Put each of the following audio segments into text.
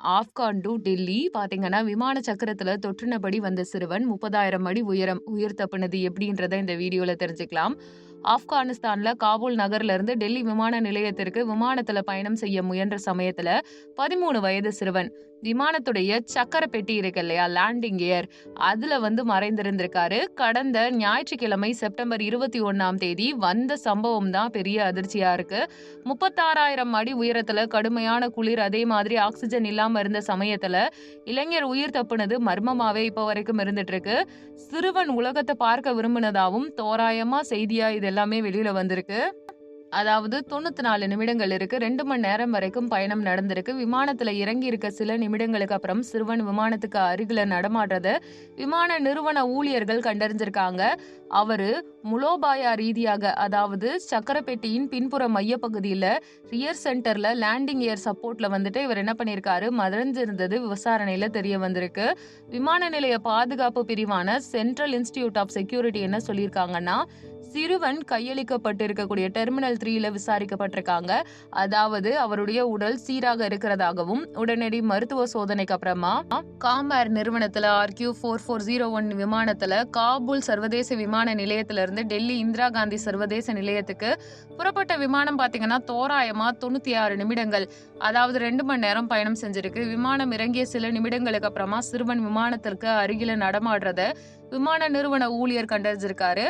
Afghan to Delhi பார்த்தீங்கன்னா, விமான சக்கரத்துல தொற்றினபடி வந்த சிறுவன் 30,000 அடி உயரம் உயிர் தப்புனது எப்படின்றத இந்த வீடியோல தெரிஞ்சுக்கலாம். ஆப்கானிஸ்தான்ல காபூல் நகர்ல இருந்து டெல்லி விமான நிலையத்திற்கு விமானத்துல பயணம் செய்ய முயன்ற சமயத்துல பதிமூணு வயது சிறுவன் விமானத்துடைய சக்கர பெட்டி இருக்கு இல்லையா? லேண்டிங் கியர் அதுல வந்து மறைந்திருந்திருக்காரு. கடந்த ஞாயிற்றுக்கிழமை செப்டம்பர் 21ஆம் தேதி வந்த சம்பவம் தான் பெரிய அதிர்ச்சியா இருக்கு. 36,000 அடி உயரத்துல கடுமையான குளிர், அதே மாதிரி ஆக்ஸிஜன் இல்லாம இருந்த சமயத்துல இளைஞர் உயிர் தப்புனது மர்மமாவே இப்போ வரைக்கும் இருந்துட்டு இருக்கு. சிறுவன் உலகத்தை பார்க்க விரும்பினதாவும் தோராயமா செய்தியா இதெல்லாம் எல்லாமே வெளியில வந்திருக்கு. அதாவது 94 நிமிடங்கள் இருக்கு. ரெண்டு மணி நேரம் வரைக்கும் பயணம் நடந்திருக்கு. விமானத்தில் இறங்கி இருக்க சில நிமிடங்களுக்கு அப்புறம் சிறுவன் விமானத்துக்கு அருகில நடமாடுறத விமான நிறுவன ஊழியர்கள் கண்டறிஞ்சிருக்காங்க. அவரு முலோபாய ரீதியாக அதாவது சக்கரப்பெட்டியின் பின்புற மையப்பகுதியில ரியர் சென்டர்ல லேண்டிங் ஏர் சப்போர்ட்ல வந்துட்டு இவர் என்ன பண்ணியிருக்காரு மறைஞ்சிருந்தது விசாரணையில தெரிய வந்திருக்கு. விமான நிலைய பாதுகாப்பு பிரிவான சென்ட்ரல் இன்ஸ்டிடியூட் ஆஃப் செக்யூரிட்டி என்ன சொல்லியிருக்காங்கன்னா, சிறுவன் கையளிக்கப்பட்டிருக்கக்கூடிய டெர்மினல் த்ரீல விசாரிக்கப்பட்டிருக்காங்க. அதாவது அவருடைய உடல் சீராக இருக்கிறதாகவும், உடனடி மருத்துவ சோதனைக்கு அப்புறமா காம்பேர் நிறுவனத்தில RQ4401 விமானத்தில காபூல் சர்வதேச விமான நிலையத்திலிருந்து டெல்லி இந்திரா காந்தி சர்வதேச நிலையத்துக்கு புறப்பட்ட விமானம் பார்த்தீங்கன்னா, தோராயமா 96 நிமிடங்கள் அதாவது ரெண்டு மணி நேரம் பயணம் செஞ்சிருக்கு. விமானம் இறங்கிய சில நிமிடங்களுக்கு அப்புறமா சிறுவன் விமானத்திற்கு அருகில நடமாடுறத விமான நிறுவன ஊழியர் கண்டறிஞ்சிருக்காரு.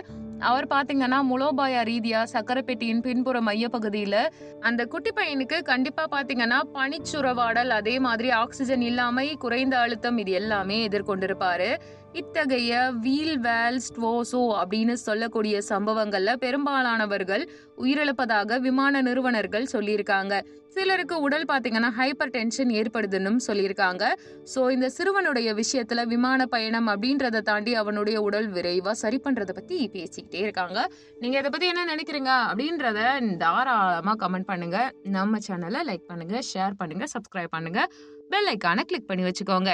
அவர் பாத்தீங்கன்னா முலோபாயா ரீதியா சக்கரப்பேட்டியின் பின்புற மையப்பகுதியில அந்த குட்டி பையனுக்கு கண்டிப்பா பார்த்தீங்கன்னா, பனிச்சுரவாடல் அதே மாதிரி ஆக்சிஜன் இல்லாமை, குறைந்த அழுத்தம் இது எல்லாமே எதிர்கொண்டிருப்பாரு. இத்தகைய வீல் வேல் ஸ்ட்வோசோ அப்படின்னு சொல்லக்கூடிய சம்பவங்கள்ல பெரும்பாலானவர்கள் உயிரிழப்பதாக விமான நிறுவனர்கள் சொல்லியிருக்காங்க. சிலருக்கு உடல் பார்த்தீங்கன்னா, ஹைப்பர் டென்ஷன் ஏற்படுதுன்னும் சொல்லியிருக்காங்க. ஸோ இந்த சிறுவனுடைய விஷயத்துல விமான பயணம் அப்படின்றத தாண்டி அவனுடைய உடல் விரைவா சரி பண்றத பத்தி பேசிக்கிட்டே இருக்காங்க. நீங்க இதை பத்தி என்ன நினைக்கிறீங்க? அப்படின்றத தாராளமா கமெண்ட் பண்ணுங்க. நம்ம சேனலை லைக் பண்ணுங்க, ஷேர் பண்ணுங்க, சப்ஸ்கிரைப் பண்ணுங்க. பெல் ஐகான கிளிக் பண்ணி வச்சுக்கோங்க.